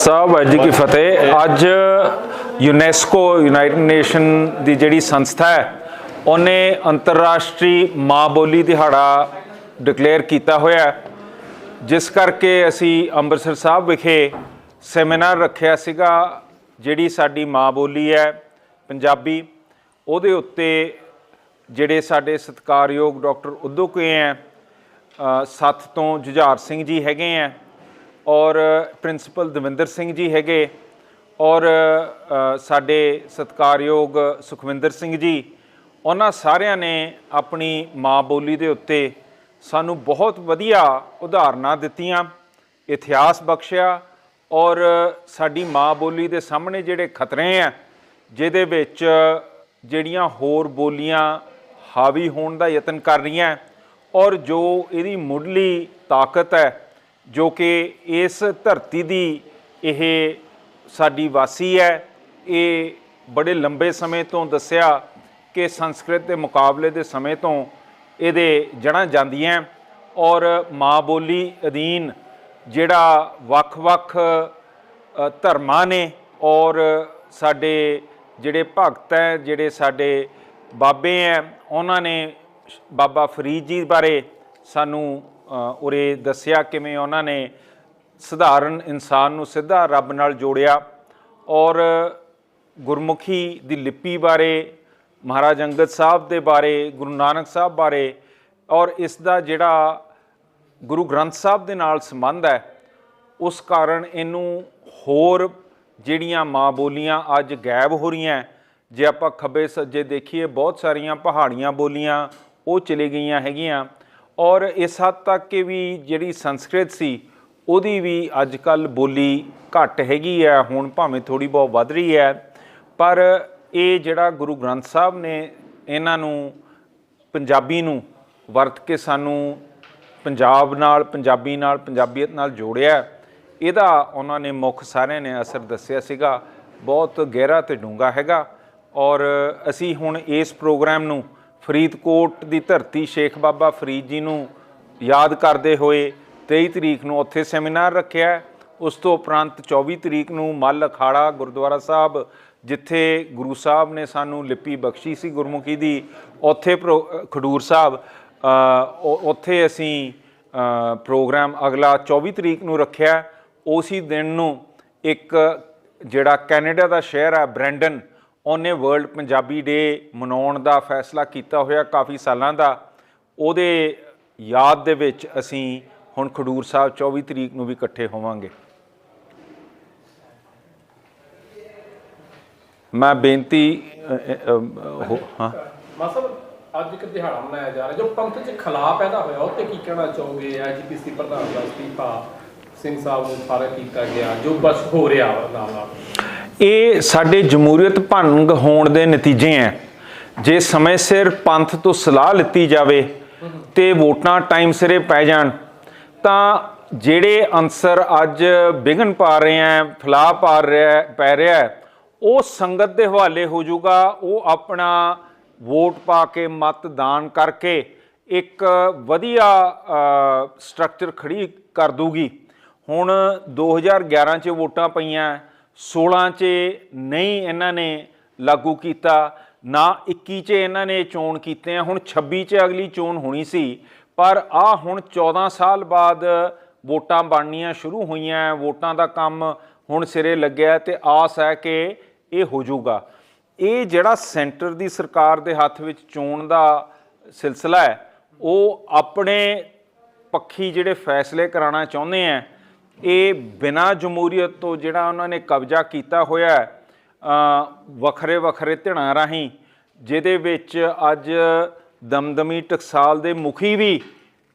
ਸਾਹਿਬ ਅੱਜ ਕੀ ਫਤਿਹ। ਅੱਜ UNESCO United nation ਦੀ ਜਿਹੜੀ ਸੰਸਥਾ ਹੈ ਉਹਨੇ ਅੰਤਰਰਾਸ਼ਟਰੀ ਮਾਂ ਬੋਲੀ ਦਿਹਾੜਾ ਡਿਕਲੇਅਰ ਕੀਤਾ ਹੋਇਆ ਜਿਸ ਕਰਕੇ ਅਸੀਂ ਅੰਮ੍ਰਿਤਸਰ ਸਾਹਿਬ ਵਿਖੇ ਸੈਮੀਨਾਰ ਰੱਖਿਆ ਸੀਗਾ ਜਿਹੜੀ ਸਾਡੀ ਮਾਂ ਬੋਲੀ ਹੈ ਪੰਜਾਬੀ। ਉਹਦੇ ਉੱਤੇ ਜਿਹੜੇ ਸਾਡੇ ਸਤਿਕਾਰਯੋਗ ਡਾਕਟਰ ਉਦੋਂ ਉਦੋਕੇ ਹੈ ਅ, ਸੱਤ ਤੋਂ ਜੁਝਾਰ ਸਿੰਘ ਜੀ ਹੈਗੇ ਹੈ। ਔਰ ਪ੍ਰਿੰਸੀਪਲ ਦਵਿੰਦਰ ਸਿੰਘ ਜੀ ਹੈਗੇ ਔਰ ਸਾਡੇ ਸਤਿਕਾਰਯੋਗ ਸੁਖਵਿੰਦਰ ਸਿੰਘ ਜੀ, ਉਹਨਾਂ ਸਾਰਿਆਂ ਨੇ ਆਪਣੀ ਮਾਂ ਬੋਲੀ ਦੇ ਉੱਤੇ ਸਾਨੂੰ ਬਹੁਤ ਵਧੀਆ ਉਦਾਹਰਨਾਂ ਦਿੱਤੀਆਂ, ਇਤਿਹਾਸ ਬਖਸ਼ਿਆ ਔਰ ਸਾਡੀ ਮਾਂ ਬੋਲੀ ਦੇ ਸਾਹਮਣੇ ਜਿਹੜੇ ਖਤਰੇ ਆ, ਜਿਹਦੇ ਵਿੱਚ ਜਿਹੜੀਆਂ ਹੋਰ ਬੋਲੀਆਂ ਹਾਵੀ ਹੋਣ ਦਾ ਯਤਨ ਕਰ ਰਹੀਆਂ ਔਰ ਜੋ ਇਹਦੀ ਮੁੱਢਲੀ ਤਾਕਤ ਹੈ ਜੋ ਕਿ ਇਸ ਧਰਤੀ ਦੀ ਇਹ ਸਾਡੀ ਵਾਸੀ ਹੈ, ਇਹ ਬੜੇ ਲੰਬੇ ਸਮੇਂ ਤੋਂ ਦੱਸਿਆ ਕਿ ਸੰਸਕ੍ਰਿਤ ਦੇ ਮੁਕਾਬਲੇ ਦੇ ਸਮੇਂ ਤੋਂ ਇਹਦੇ ਜੜ੍ਹਾਂ ਜਾਂਦੀਆਂ ਔਰ ਮਾਂ ਬੋਲੀ ਅਧੀਨ ਜਿਹੜਾ ਵੱਖ-ਵੱਖ ਧਰਮਾਂ ਨੇ ਔਰ ਸਾਡੇ ਜਿਹੜੇ ਭਗਤ ਹੈ, ਜਿਹੜੇ ਸਾਡੇ ਬਾਬੇ ਹੈ, ਉਹਨਾਂ ਨੇ ਬਾਬਾ ਫਰੀਦ ਜੀ ਬਾਰੇ ਸਾਨੂੰ ਉਰੇ ਦੱਸਿਆ ਕਿਵੇਂ ਉਹਨਾਂ ਨੇ ਸਧਾਰਨ ਇਨਸਾਨ ਨੂੰ ਸਿੱਧਾ ਰੱਬ ਨਾਲ ਜੋੜਿਆ ਔਰ ਗੁਰਮੁਖੀ ਦੀ ਲਿਪੀ ਬਾਰੇ, ਮਹਾਰਾਜ ਅੰਗਦ ਸਾਹਿਬ ਦੇ ਬਾਰੇ, ਗੁਰੂ ਨਾਨਕ ਸਾਹਿਬ ਬਾਰੇ ਔਰ ਇਸ ਦਾ ਜਿਹੜਾ ਗੁਰੂ ਗ੍ਰੰਥ ਸਾਹਿਬ ਦੇ ਨਾਲ ਸੰਬੰਧ ਹੈ, ਉਸ ਕਾਰਨ ਇਹਨੂੰ ਹੋਰ ਜਿਹੜੀਆਂ ਮਾਂ ਬੋਲੀਆਂ ਅੱਜ ਗਾਇਬ ਹੋ ਰਹੀਆਂ, ਜੇ ਆਪਾਂ ਖੱਬੇ ਸੱਜੇ ਦੇਖੀਏ ਬਹੁਤ ਸਾਰੀਆਂ ਪਹਾੜੀਆਂ ਬੋਲੀਆਂ, ਉਹ ਚਲੇ ਗਈਆਂ ਹੈਗੀਆਂ। ਔਰ ਇਸ ਹੱਦ ਤੱਕ ਕਿ ਵੀ ਜਿਹੜੀ ਸੰਸਕ੍ਰਿਤ ਸੀ, ਉਹਦੀ ਵੀ ਅੱਜ ਕੱਲ ਬੋਲੀ ਘੱਟ ਹੈਗੀ ਹੈ, ਹੁਣ ਭਾਵੇਂ ਥੋੜੀ ਬਹੁਤ ਵੱਧ ਰਹੀ ਹੈ, ਪਰ ਇਹ ਜਿਹੜਾ ਗੁਰੂ ਗ੍ਰੰਥ ਸਾਹਿਬ ਨੇ ਇਹਨਾਂ ਨੂੰ ਪੰਜਾਬੀ ਨੂੰ ਵਰਤ ਕੇ ਸਾਨੂੰ ਪੰਜਾਬ ਨਾਲ, ਪੰਜਾਬੀ ਨਾਲ, ਪੰਜਾਬੀਅਤ ਨਾਲ ਜੋੜਿਆ, ਇਹਦਾ ਉਹਨਾਂ ਨੇ ਮੁੱਖ ਸਾਰਿਆਂ ਨੇ ਅਸਰ ਦੱਸਿਆ ਸੀਗਾ, ਬਹੁਤ ਗਹਿਰਾ ਤੇ ਡੂੰਘਾ ਹੈਗਾ, ਔਰ ਅਸੀਂ ਹੁਣ ਇਸ ਪ੍ਰੋਗਰਾਮ ਨੂੰ ਫਰੀਦਕੋਟ ਦੀ ਧਰਤੀ ਸ਼ੇਖ ਬਾਬਾ ਫਰੀਦ ਜੀ ਨੂੰ ਯਾਦ ਕਰਦੇ ਹੋਏ 23 ਤਰੀਕ ਨੂੰ ਉੱਥੇ ਸੈਮੀਨਾਰ ਰੱਖਿਆ ਉਸ ਤੋਂ ਉਪਰੰਤ 24 ਤਰੀਕ ਨੂੰ ਮੱਲ ਅਖਾੜਾ ਗੁਰਦੁਆਰਾ ਸਾਹਿਬ, ਜਿੱਥੇ ਗੁਰੂ ਸਾਹਿਬ ਨੇ ਸਾਨੂੰ ਲਿਪੀ ਬਖਸ਼ੀ ਸੀ ਗੁਰਮੁਖੀ ਦੀ, ਉੱਥੇ ਪ੍ਰੋ- ਖਡੂਰ ਸਾਹਿਬ ਉੱਥੇ ਅਸੀਂ ਪ੍ਰੋਗਰਾਮ ਅਗਲਾ 24 ਤਰੀਕ ਨੂੰ ਰੱਖਿਆ। ਉਸੇ ਦਿਨ ਨੂੰ ਇੱਕ ਜਿਹੜਾ ਕੈਨੇਡਾ ਦਾ ਸ਼ਹਿਰ ਹੈ ਬ੍ਰੈਂਡਨ ਉਹਨੇ ਵਰਲਡ ਪੰਜਾਬੀ ਡੇ ਮਨਾਉਣ ਦਾ ਫੈਸਲਾ ਕੀਤਾ ਹੋਇਆ ਕਾਫੀ ਸਾਲਾਂ ਦਾ। ਉਹਦੇ ਯਾਦ ਦੇ ਵਿੱਚ ਅਸੀਂ ਹੁਣ ਖਡੂਰ ਸਾਹਿਬ 24 ਤਰੀਕ ਨੂੰ ਵੀ ਇਕੱਠੇ ਹੋਵਾਂਗੇ। ਮੈਂ ਬੇਨਤੀ ਹੋ- ਹਾਂ। ਮਾਸਬ ਅੱਜ ਇੱਕ ਦਿਹਾੜਾ ਮਨਾਇਆ ਜਾ ਰਿਹਾ, ਜੋ ਪੰਥ 'ਚ ਖਲਾ ਪੈਦਾ ਹੋਇਆ, ਉਹ ਤੇ ਕੀ ਕਹਿਣਾ ਚਾਹੋਗੇ? ਐਜੀਪੀਸੀ ਪ੍ਰਧਾਨ ਦਾ ਅਸਤੀਫਾ, ਸਿੰਘ ਸਾਹਿਬ ਨੂੰ ਫਾਰਗ ਕੀਤਾ ਗਿਆ, ਜੋ ਬਸ ਹੋ ਰਿਹਾ ਨਾਲ ਨਾਲ ਇਹ ਸਾਡੇ ਜਮਹੂਰੀਅਤ ਭੰਗ ਹੋਣ ਦੇ ਨਤੀਜੇ ਹੈ ਜੇ ਸਮੇਂ ਸਿਰ ਪੰਥ ਤੋਂ ਸਲਾਹ ਲਿੱਤੀ ਜਾਵੇ ਤੇ ਵੋਟਾਂ ਟਾਈਮ ਸਿਰੇ ਪੈ ਜਾਣ, ਤਾਂ ਜਿਹੜੇ ਅੰਸਰ ਅੱਜ ਵਿਘਨ ਪਾ ਰਹੇ ਹੈ ਫਲਾ ਪਾ ਰਿਹਾ ਪੈ ਰਿਹਾ ਉਹ ਸੰਗਤ ਦੇ ਹਵਾਲੇ ਹੋ ਜਾਊਗਾ। ਉਹ ਆਪਣਾ ਵੋਟ ਪਾ ਕੇ ਮਤਦਾਨ ਕਰਕੇ ਇੱਕ ਵਧੀਆ ਸਟਰਕਚਰ ਖੜੀ ਕਰ ਦੂਗੀ ਹੁਣ 2011 ਚ ਵੋਟਾਂ ਪਈਆਂ। 16 ਚ ਨਹੀਂ ਇਹਨਾਂ ਨੇ ਲਾਗੂ ਕੀਤਾ, ਨਾ 21 ਚ ਇਹਨਾਂ ਨੇ ਚੋਣ ਕੀਤੇ ਆ, ਹੁਣ 26 ਚ ਅਗਲੀ ਚੋਣ ਹੋਣੀ ਸੀ। ਪਰ ਆ ਹੁਣ 14 ਸਾਲ ਬਾਅਦ ਵੋਟਾਂ ਬਣਨੀਆਂ ਸ਼ੁਰੂ ਹੋਈਆਂ, ਵੋਟਾਂ ਦਾ ਕੰਮ ਹੁਣ ਸਿਰੇ ਲੱਗਿਆ ਤੇ ਆਸ ਹੈ ਕਿ ਇਹ ਹੋ ਜਾਊਗਾ। ਇਹ ਜਿਹੜਾ ਸੈਂਟਰ ਦੀ ਸਰਕਾਰ ਦੇ ਹੱਥ ਵਿੱਚ ਚੋਣ ਦਾ ਸਿਲਸਿਲਾ ਹੈ, ਉਹ ਆਪਣੇ ਪੱਖੀ ਜਿਹੜੇ ਫੈਸਲੇ ਕਰਾਉਣਾ ਚਾਹੁੰਦੇ ਆ ਇਹ ਬਿਨਾਂ ਜਮਹੂਰੀਅਤ ਤੋਂ ਜਿਹੜਾ ਉਹਨਾਂ ਨੇ ਕਬਜ਼ਾ ਕੀਤਾ ਹੋਇਆ ਵੱਖਰੇ ਵੱਖਰੇ ਧਿਰਾਂ ਰਾਹੀਂ, ਜਿਹਦੇ ਵਿੱਚ ਅੱਜ ਦਮਦਮੀ ਟਕਸਾਲ ਦੇ ਮੁਖੀ ਵੀ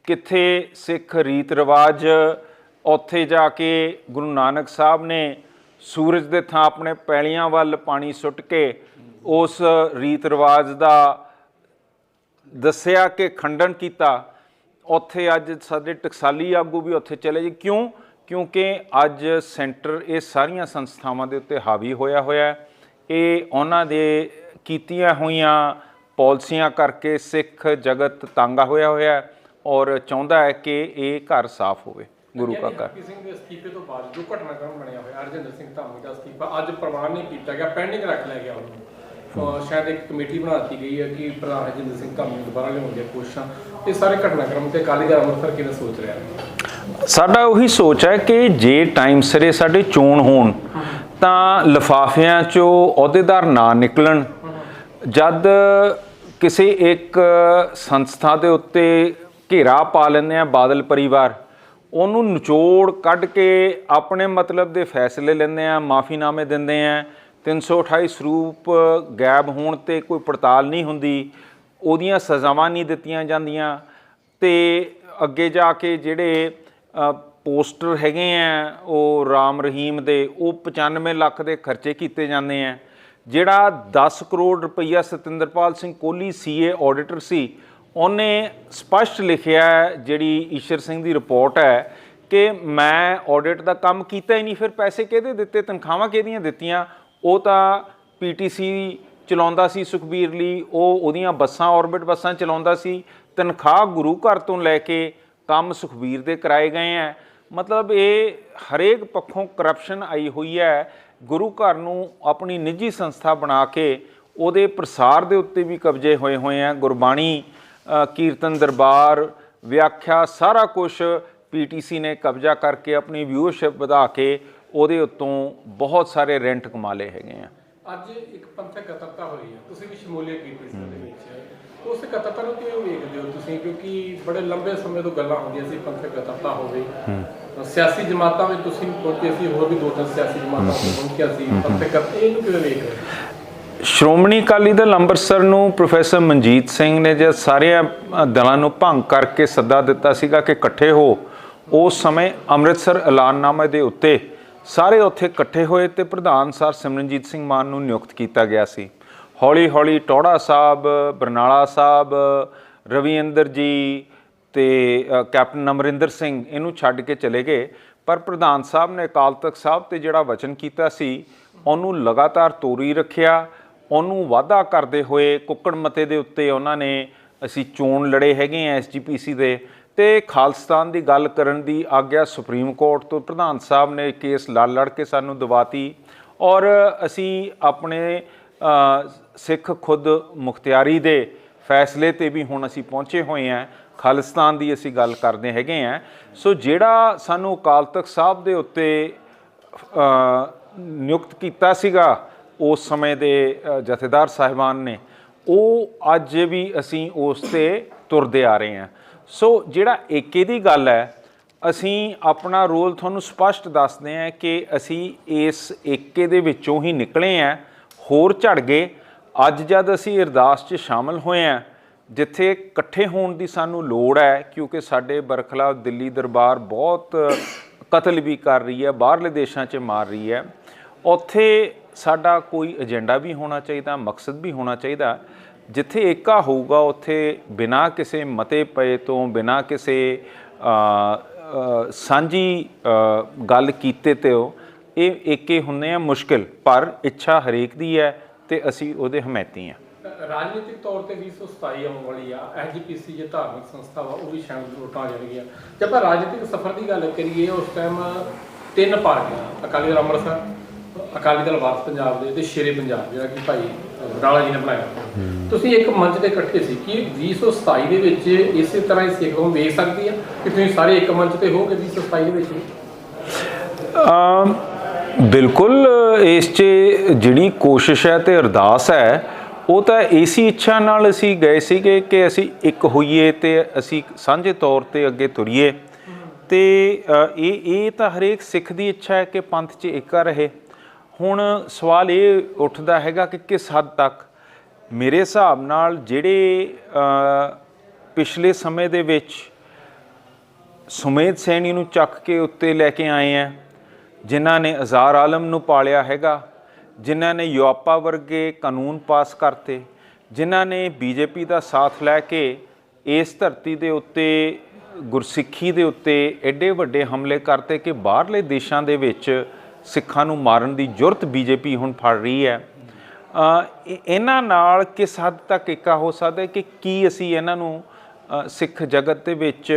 ਕਿੱਥੇ ਸਿੱਖ ਰੀਤ ਰਿਵਾਜ, ਉੱਥੇ ਜਾ ਕੇ ਗੁਰੂ ਨਾਨਕ ਸਾਹਿਬ ਨੇ ਸੂਰਜ ਦੇ ਥਾਂ ਆਪਣੇ ਪੈਲੀਆਂ ਵੱਲ ਪਾਣੀ ਸੁੱਟ ਕੇ ਉਸ ਰੀਤ ਰਿਵਾਜ ਦਾ ਦੱਸਿਆ ਕਿ ਖੰਡਨ ਕੀਤਾ। ਉੱਥੇ ਅੱਜ ਸਾਡੇ ਟਕਸਾਲੀ ਆਗੂ ਵੀ ਉੱਥੇ ਚਲੇ ਜੀ ਕਿਉਂ? ਕਿਉਂਕਿ ਅੱਜ ਸੈਂਟਰ ਇਹ ਸਾਰੀਆਂ ਸੰਸਥਾਵਾਂ ਦੇ ਉੱਤੇ ਹਾਵੀ ਹੋਇਆ ਹੋਇਆ ਹੈ। ਇਹ ਉਹਨਾਂ ਦੇ ਕੀਤੀਆਂ ਹੋਈਆਂ ਪਾਲਿਸੀਆਂ ਕਰਕੇ ਸਿੱਖ ਜਗਤ ਤੰਗਾ ਹੋਇਆ ਹੋਇਆ ਔਰ ਚਾਹੁੰਦਾ ਹੈ ਕਿ ਇਹ ਘਰ ਸਾਫ਼ ਹੋਵੇ। ਗੁਰੂ ਕਾ ਘਰ। ਸਿੰਘ ਦੇ ਅਸਤੀਫੇ ਤੋਂ ਬਾਅਦ ਜੋ ਘਟਨਾਕ੍ਰਮ ਬਣਿਆ ਹੋਇਆ ਅਰਜਿੰਦਰ ਸਿੰਘ ਧਾਮੀ ਦਾ ਅਸਤੀਫਾ ਅੱਜ ਪ੍ਰਵਾਨ ਨਹੀਂ ਕੀਤਾ ਗਿਆ ਪੈਂਡਿੰਗ ਰੱਖ ਲਿਆ ਗਿਆ ਉਹਨੂੰ। ਸ਼ਾਇਦ ਇੱਕ ਕਮੇਟੀ ਬਣਾ ਦਿੱਤੀ ਗਈ ਹੈ ਕਿ ਪ੍ਰਧਾਨ ਹਰਜਿੰਦਰ ਸਿੰਘ ਧਾਮੀ ਦੁਬਾਰਾ ਲਿਆਉਣ ਦੀਆਂ ਕੋਸ਼ਿਸ਼ਾਂ। ਇਹ ਸਾਰੇ ਘਟਨਾਕ੍ਰਮ ਤੇ ਅਕਾਲੀ ਦਲ ਅੰਮ੍ਰਿਤਸਰ ਕਿਵੇਂ ਸੋਚ ਰਿਹਾ ਹੈ? ਸਾਡਾ ਉਹੀ ਸੋਚ ਹੈ ਕਿ ਜੇ ਟਾਈਮ ਸਿਰੇ ਸਾਡੇ ਚੋਣ ਹੋਣ, ਤਾਂ ਲਫਾਫਿਆਂ 'ਚੋਂ ਅਹੁਦੇਦਾਰ ਨਾ ਨਿਕਲਣ। ਜਦ ਕਿਸੇ ਇੱਕ ਸੰਸਥਾ ਦੇ ਉੱਤੇ ਘੇਰਾ ਪਾ ਲੈਂਦੇ ਆ ਬਾਦਲ ਪਰਿਵਾਰ, ਉਹਨੂੰ ਨਿਚੋੜ ਕੱਢ ਕੇ ਆਪਣੇ ਮਤਲਬ ਦੇ ਫੈਸਲੇ ਲੈਂਦੇ ਆ ਮਾਫੀਨਾਮੇ ਦਿੰਦੇ ਆ 328 ਸਰੂਪ ਗਾਇਬ ਹੋਣ ਤੇ ਕੋਈ ਪੜਤਾਲ ਨਹੀਂ ਹੁੰਦੀ, ਉਹਦੀਆਂ ਸਜ਼ਾਵਾਂ ਨਹੀਂ ਦਿੱਤੀਆਂ ਜਾਂਦੀਆਂ, ਤੇ ਅੱਗੇ ਜਾ ਕੇ ਜਿਹੜੇ ਪੋਸਟਰ ਹੈਗੇ ਆ, ਉਹ ਰਾਮ ਰਹੀਮ ਦੇ, ਉਹ 95 ਲੱਖ ਦੇ ਖਰਚੇ ਕੀਤੇ ਜਾਂਦੇ ਆ। ਜਿਹੜਾ 10 ਕਰੋੜ ਰੁਪਈਆ ਸਤਿੰਦਰਪਾਲ ਸਿੰਘ ਕੋਹਲੀ ਸੀਏ ਆਡੀਟਰ ਸੀ, ਉਹਨੇ ਸਪਸ਼ਟ ਲਿਖਿਆ ਜਿਹੜੀ ਈਸ਼ਰ ਸਿੰਘ ਦੀ ਰਿਪੋਰਟ ਹੈ, ਕਿ ਮੈਂ ਆਡਿਟ ਦਾ ਕੰਮ ਕੀਤਾ ਹੀ ਨਹੀਂ, ਫਿਰ ਪੈਸੇ ਕਿਹਦੇ ਦਿੱਤੇ, ਤਨਖਾਹਾਂ ਕਿਹਦੀਆਂ ਦਿੱਤੀਆਂ? ਉਹ ਤਾਂ ਪੀਟੀਸੀ ਚਲਾਉਂਦਾ ਸੀ ਸੁਖਬੀਰ ਲਈ ਉਹ ਉਹਦੀਆਂ ਬੱਸਾਂ ਆਰਬਿਟ ਬੱਸਾਂ ਚਲਾਉਂਦਾ ਸੀ, ਤਨਖਾਹ ਗੁਰੂ ਘਰ ਤੋਂ ਲੈ ਕੇ ਕੰਮ ਸੁਖਬੀਰ ਦੇ ਕਰਾਏ ਗਏ ਆ ਮਤਲਬ ਇਹ ਹਰੇਕ ਪੱਖੋਂ ਕਰਪਸ਼ਨ ਆਈ ਹੋਈ ਹੈ ਗੁਰੂ ਘਰ ਨੂੰ ਆਪਣੀ ਨਿੱਜੀ ਸੰਸਥਾ ਬਣਾ ਕੇ ਉਹਦੇ ਪ੍ਰਸਾਰ ਦੇ ਉੱਤੇ ਵੀ ਕਬਜ਼ੇ ਹੋਏ ਹੋਏ ਆ ਗੁਰਬਾਣੀ ਕੀਰਤਨ ਦਰਬਾਰ, ਵਿਆਖਿਆ ਸਾਰਾ ਕੁਝ ਪੀਟੀਸੀ ਨੇ ਕਬਜ਼ਾ ਕਰਕੇ ਆਪਣੀ ਵਿਊਅਰਸ਼ਿਪ ਵਧਾ ਕੇ ਉਹਦੇ ਉੱਤੋਂ ਬਹੁਤ ਸਾਰੇ ਰੈਂਟ ਕਮਾ ਲਏ ਹੈਗੇ ਆ ਅੱਜ ਇੱਕ ਪੰਥਕ ਕਤਰਤਾ ਹੋਈ ਹੈ ਤੁਸੀਂ ਵੀ ਸ਼ਮੂਲੀਅਤ ਕੀਤੀ ਇਸ ਦੇ ਵਿੱਚ। ਉਸ ਕਤਰਤਾ ਨੂੰ ਕਿਵੇਂ ਵੇਖਦੇ ਤੁਸੀਂ ਕਿਉਂਕਿ ਬੜੇ ਲੰਬੇ ਸਮੇਂ ਤੋਂ ਗੱਲਾਂ ਹੁੰਦੀਆਂ ਸੀ ਪੰਥਕ ਕਤਰਤਾ ਹੋਵੇ। ਸਿਆਸੀ ਜਮਾਤਾਂ ਵਿੱਚ ਤੁਸੀਂ ਪਹੁੰਚੇ ਸੀ ਹੋਰ ਵੀ ਦੋ ਤਿੰਨ ਸਿਆਸੀ ਜਮਾਤਾਂ ਪਹੁੰਚਿਆ ਸੀ? ਪੰਥਕ ਇਹਨੂੰ ਕਿਵੇਂ ਵੇਖ ਰਹੇ ਸ਼੍ਰੋਮਣੀ ਅਕਾਲੀ ਦਲ ਅੰਮ੍ਰਿਤਸਰ ਨੂੰ ਪ੍ਰੋਫੈਸਰ ਮਨਜੀਤ ਸਿੰਘ ਨੇ ਜਦ ਸਾਰਿਆਂ ਅ, ਦਲਾਂ ਨੂੰ ਭੰਗ ਕਰਕੇ ਸੱਦਾ ਦਿੱਤਾ ਸੀਗਾ ਕਿ ਇਕੱਠੇ ਹੋ ਉਸ ਸਮੇਂ ਅੰਮ੍ਰਿਤਸਰ ਐਲਾਨਨਾਮੇ ਦੇ ਉੱਤੇ ਸਾਰੇ ਉੱਥੇ ਇਕੱਠੇ ਹੋਏ ਤੇ ਪ੍ਰਧਾਨ ਸਰ ਸਿਮਰਨਜੀਤ ਸਿੰਘ ਮਾਨ ਨੂੰ ਨਿਯੁਕਤ ਕੀਤਾ ਗਿਆ ਸੀ। ਹੌਲੀ ਹੌਲੀ ਟੋੜਾ ਸਾਹਿਬ ਬਰਨਾਲਾ ਸਾਹਿਬ ਰਵੀ ਇੰਦਰ ਜੀ ਤੇ ਕੈਪਟਨ ਅਮਰਿੰਦਰ ਸਿੰਘ ਇਹਨੂੰ ਛੱਡ ਕੇ ਚਲੇ ਗਏ। ਪਰ ਪ੍ਰਧਾਨ ਸਾਹਿਬ ਨੇ ਅਕਾਲ ਤਖਤ ਸਾਹਿਬ ਤੇ ਜਿਹੜਾ ਵਚਨ ਕੀਤਾ ਸੀ, ਉਹਨੂੰ ਲਗਾਤਾਰ ਤੋਰੀ ਰੱਖਿਆ, ਉਹਨੂੰ ਵਾਅਦਾ ਕਰਦੇ ਹੋਏ ਕੁੱਕੜ ਮਤੇ ਦੇ ਉੱਤੇ ਉਹਨਾਂ ਨੇ ਅਸੀਂ ਚੋਣ ਲੜੇ ਹੈਗੇ ਆ ਐਸਜੀਪੀਸੀ ਦੇ। ਤੇ ਖਾਲਸਤਾਨ ਦੀ ਗੱਲ ਕਰਨ ਦੀ ਆਗਿਆ ਸੁਪਰੀਮ ਕੋਰਟ ਤੋਂ ਪ੍ਰਧਾਨ ਸਾਹਿਬ ਨੇ ਕੇਸ ਲੜ ਲੜ ਕੇ ਸਾਨੂੰ ਦਵਾਤੀ ਔਰ ਅਸੀਂ ਆਪਣੇ ਸਿੱਖ ਖੁਦ ਮੁਖਤਿਆਰੀ ਦੇ ਫੈਸਲੇ ਤੇ ਵੀ ਹੁਣ ਅਸੀਂ ਪਹੁੰਚੇ ਹੋਏ ਹਾਂ। ਖਾਲਿਸਤਾਨ ਦੀ ਅਸੀਂ ਗੱਲ ਕਰਦੇ ਹੈਗੇ ਆ ਸੋ ਜਿਹੜਾ ਸਾਨੂੰ ਅਕਾਲ ਤਖਤ ਸਾਹਿਬ ਦੇ ਉੱਤੇ ਨਿਯੁਕਤ ਕੀਤਾ ਸੀਗਾ, ਉਸ ਸਮੇਂ ਦੇ ਜਥੇਦਾਰ ਸਾਹਿਬਾਨ ਨੇ, ਉਹ ਅੱਜ ਵੀ ਅਸੀਂ ਉਸ ਤੇ ਤੁਰਦੇ ਆ ਰਹੇ ਹਾਂ। ਸੋ ਜਿਹੜਾ ਏਕੇ ਦੀ ਗੱਲ ਹੈ, ਅਸੀਂ ਆਪਣਾ ਰੋਲ ਤੁਹਾਨੂੰ ਸਪਸ਼ਟ ਦੱਸਦੇ ਹਾਂ ਕਿ ਅਸੀਂ ਇਸ ਏਕੇ ਦੇ ਵਿੱਚੋਂ ਹੀ ਨਿਕਲੇ ਹਾਂ, ਹੋਰ ਝੜ ਗਏ। ਅੱਜ ਜਦ ਅਸੀਂ ਅਰਦਾਸ 'ਚ ਸ਼ਾਮਲ ਹੋਏ ਹਾਂ, ਜਿੱਥੇ ਇਕੱਠੇ ਹੋਣ ਦੀ ਸਾਨੂੰ ਲੋੜ ਹੈ, ਕਿਉਂਕਿ ਸਾਡੇ ਬਰਖਲਾਫ ਦਿੱਲੀ ਦਰਬਾਰ ਬਹੁਤ ਕਤਲ ਵੀ ਕਰ ਰਹੀ ਹੈ, ਬਾਹਰਲੇ ਦੇਸ਼ਾਂ 'ਚ ਮਾਰ ਰਹੀ ਹੈ, ਉੱਥੇ ਸਾਡਾ ਕੋਈ ਏਜੰਡਾ ਵੀ ਹੋਣਾ ਚਾਹੀਦਾ, ਮਕਸਦ ਵੀ ਹੋਣਾ ਚਾਹੀਦਾ। ਜਿੱਥੇ ਏਕਾ ਹੋਊਗਾ, ਉੱਥੇ ਬਿਨਾਂ ਕਿਸੇ ਮਤੇ ਪਏ ਤੋਂ, ਬਿਨਾਂ ਕਿਸੇ ਸਾਂਝੀ ਗੱਲ ਕੀਤੇ ਤੇ ਉਹ, ਇਹ ਏਕੇ ਹੁੰਦੇ ਆ ਮੁਸ਼ਕਿਲ, ਪਰ ਇੱਛਾ ਹਰੇਕ ਦੀ ਹੈ ਤੇ ਅਸੀਂ ਉਹਦੇ ਹਮਾਇਤੀ ਹਾਂ। ਰਾਜਨੀਤਿਕ ਤੌਰ ਤੇ 2027 ਆਉਣ ਵਾਲੀ ਆ ਐਜੀਪੀਸੀ ਜੇ ਧਾਰਮਿਕ ਸੰਸਥਾ ਵਾ ਉਹ ਵੀ ਸ਼ਾਇਦ ਰੋਟਾਂ ਜਾਣਗੀਆਂ। ਜੇ ਆਪਾਂ ਰਾਜਨੀਤਿਕ ਸਫ਼ਰ ਦੀ ਗੱਲ ਕਰੀਏ ਉਸ ਟਾਈਮ ਤਿੰਨ ਪਾਰਟੀਆਂ ਅਕਾਲੀ ਦਲ ਅੰਮ੍ਰਿਤਸਰ ਅਕਾਲੀ ਦਲ ਵਾਰਸ ਪੰਜਾਬ ਦੇ ਤੇ ਸ਼ੇਰੇ ਪੰਜਾਬ ਜਿਹੜਾ ਕਿ ਭਾਈ ਵਡਾਲਾ ਜੀ ਨੇ ਬਣਾਇਆ। ਤੁਸੀਂ ਇੱਕ ਮੰਚ ਤੇ ਇਕੱਠੇ ਸੀ ਕਿ 2027 ਦੇ ਵਿੱਚ ਇਸੇ ਤਰ੍ਹਾਂ ਹੀ ਸਿੱਖ ਕੌਮ ਵੇਖ ਸਕਦੀ ਆ ਕਿ ਤੁਸੀਂ ਸਾਰੇ ਇੱਕ ਮੰਚ ਤੇ ਹੋਗੇ 2027 ਦੇ ਵਿੱਚ? ਵੀ? ਬਿਲਕੁਲ ਇਸ 'ਚ ਜਿਹੜੀ ਕੋਸ਼ਿਸ਼ ਹੈ ਤੇ ਅਰਦਾਸ ਹੈ, ਉਹ ਤਾਂ ਇਸੀ ਇੱਛਾ ਨਾਲ ਅਸੀਂ ਗਏ ਸੀਗੇ ਕਿ ਅਸੀਂ ਇੱਕ ਹੋਈਏ ਤੇ ਅਸੀਂ ਸਾਂਝੇ ਤੌਰ ਤੇ ਅੱਗੇ ਤੁਰੀਏ। ਤੇ ਇਹ ਇਹ ਤਾਂ ਹਰੇਕ ਸਿੱਖ ਦੀ ਇੱਛਾ ਹੈ ਕਿ ਪੰਥ 'ਚ ਏਕਾ ਰਹੇ। ਹੁਣ ਸਵਾਲ ਇਹ ਉੱਠਦਾ ਹੈਗਾ ਕਿ ਕਿਸ ਹੱਦ ਤੱਕ ਮੇਰੇ ਹਿਸਾਬ ਨਾਲ ਜਿਹੜੇ ਪਿਛਲੇ ਸਮੇਂ ਦੇ ਵਿੱਚ ਸੁਮੇਧ ਸੈਣੀ ਨੂੰ ਚੱਕ ਕੇ ਉੱਤੇ ਲੈ ਕੇ ਆਏ ਆ ਜਿਨ੍ਹਾਂ ਨੇ ਅਜ਼ਾਰ ਆਲਮ ਨੂੰ ਪਾਲਿਆ ਹੈਗਾ, ਜਿਨ੍ਹਾਂ ਨੇ ਯੂਆਪਾ ਵਰਗੇ ਕਾਨੂੰਨ ਪਾਸ ਕਰਤੇ, ਜਿਨ੍ਹਾਂ ਨੇ ਬੀਜੇਪੀ ਦਾ ਸਾਥ ਲੈ ਕੇ ਇਸ ਧਰਤੀ ਦੇ ਉੱਤੇ, ਗੁਰਸਿੱਖੀ ਦੇ ਉੱਤੇ ਐਡੇ ਵੱਡੇ ਹਮਲੇ ਕਰਤੇ ਕਿ ਬਾਹਰਲੇ ਦੇਸ਼ਾਂ ਦੇ ਵਿੱਚ ਸਿੱਖਾਂ ਨੂੰ ਮਾਰਨ ਦੀ ਜੁਰਤ ਬੀਜੇਪੀ ਹੁਣ ਫੜ ਰਹੀ ਹੈ। ਇਹਨਾਂ ਨਾਲ ਕਿਸ ਹੱਦ ਤੱਕ ਏਕਾ ਹੋ ਸਕਦਾ ਕਿ ਕੀ ਅਸੀਂ ਇਹਨਾਂ ਨੂੰ ਸਿੱਖ ਜਗਤ ਦੇ ਵਿੱਚ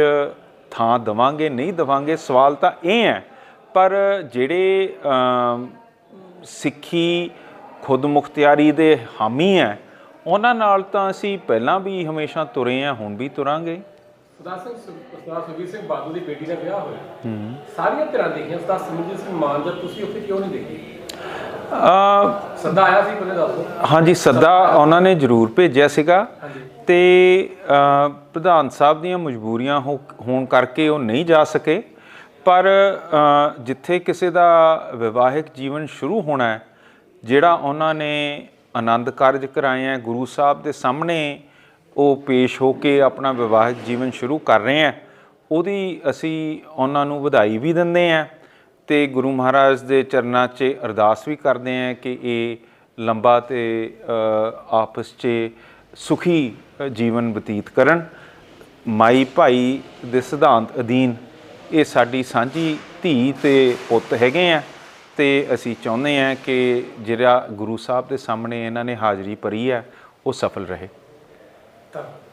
ਥਾਂ ਦਵਾਂਗੇ, ਨਹੀਂ ਦਵਾਂਗੇ? ਸਵਾਲ ਤਾਂ ਇਹ ਹੈ ਪਰ ਜਿਹੜੇ ਸਿੱਖੀ ਖੁਦ ਮੁਖਤਿਆਰੀ ਦੇ ਹਾਮੀ ਹੈ ਉਹਨਾਂ ਨਾਲ ਤਾਂ ਅਸੀਂ ਪਹਿਲਾਂ ਵੀ ਹਮੇਸ਼ਾ ਤੁਰੇ ਆ ਹੁਣ ਵੀ ਤੁਰਾਂਗੇ। ਸਰਦਾਰ ਸਿੰਘ ਸੁ- ਸਰਦਾਰ ਸੁਖਬੀਰ ਸਿੰਘ ਬਾਦਲ ਦੀ ਬੇਟੀ ਦਾ ਵਿਆਹ ਹੋਇਆ। ਸਾਰੀਆਂ ਧਿਰਾਂ ਦੇਖੀਆਂ ਸਰਦਾਰ ਸਿਮਰਜੀਤ ਸਿੰਘ ਮਾਨ ਜਦ ਤੁਸੀਂ ਉੱਥੇ ਕਿਉਂ ਨਹੀਂ ਦੇਖੇ? ਅ ਸੱਦਾ ਆਇਆ ਸੀ ਪਹਿਲੇ ਦੱਸੋ ਹਾਂਜੀ ਸੱਦਾ ਉਹਨਾਂ ਨੇ ਜ਼ਰੂਰ ਭੇਜਿਆ ਸੀਗਾ। ਤੇ ਪ੍ਰਧਾਨ ਸਾਹਿਬ ਦੀਆਂ ਮਜਬੂਰੀਆਂ ਹੋਣ ਕਰਕੇ ਉਹ ਨਹੀਂ ਜਾ ਸਕੇ। ਪਰ ਜਿੱਥੇ ਕਿਸੇ ਦਾ ਵਿਵਾਹਿਕ ਜੀਵਨ ਸ਼ੁਰੂ ਹੋਣਾ ਹੈ, ਜਿਹੜਾ ਉਹਨਾਂ ਨੇ ਆਨੰਦ ਕਾਰਜ ਕਰਾਏ ਹੈ, ਗੁਰੂ ਸਾਹਿਬ ਦੇ ਸਾਹਮਣੇ ਉਹ ਪੇਸ਼ ਹੋ ਕੇ ਆਪਣਾ ਵਿਵਾਹਿਕ ਜੀਵਨ ਸ਼ੁਰੂ ਕਰ ਰਹੇ ਹੈ, ਉਹਦੀ ਅਸੀਂ ਉਹਨਾਂ ਨੂੰ ਵਧਾਈ ਵੀ ਦਿੰਦੇ ਹਾਂ ਤੇ ਗੁਰੂ ਮਹਾਰਾਜ ਦੇ ਚਰਨਾਂ 'ਚ ਅਰਦਾਸ ਵੀ ਕਰਦੇ ਹਾਂ ਕਿ ਇਹ ਲੰਬਾ ਤੇ ਆਪਸ 'ਚ ਸੁਖੀ ਜੀਵਨ ਬਤੀਤ ਕਰਨ। ਮਾਈ ਭਾਈ ਦੇ ਸਿਧਾਂਤ ਅਧੀਨ ਇਹ ਸਾਡੀ ਸਾਂਝੀ ਧੀ ਤੇ ਪੁੱਤ ਹੈਗੇ ਆ ਤੇ ਅਸੀਂ ਚਾਹੁੰਦੇ ਹਾਂ ਕਿ ਜਿਹੜਾ ਗੁਰੂ ਸਾਹਿਬ ਦੇ ਸਾਹਮਣੇ ਇਹਨਾਂ ਨੇ ਹਾਜ਼ਰੀ ਭਰੀ ਹੈ ਉਹ ਸਫਲ ਰਹੇ। ਧੰਨਵਾਦ।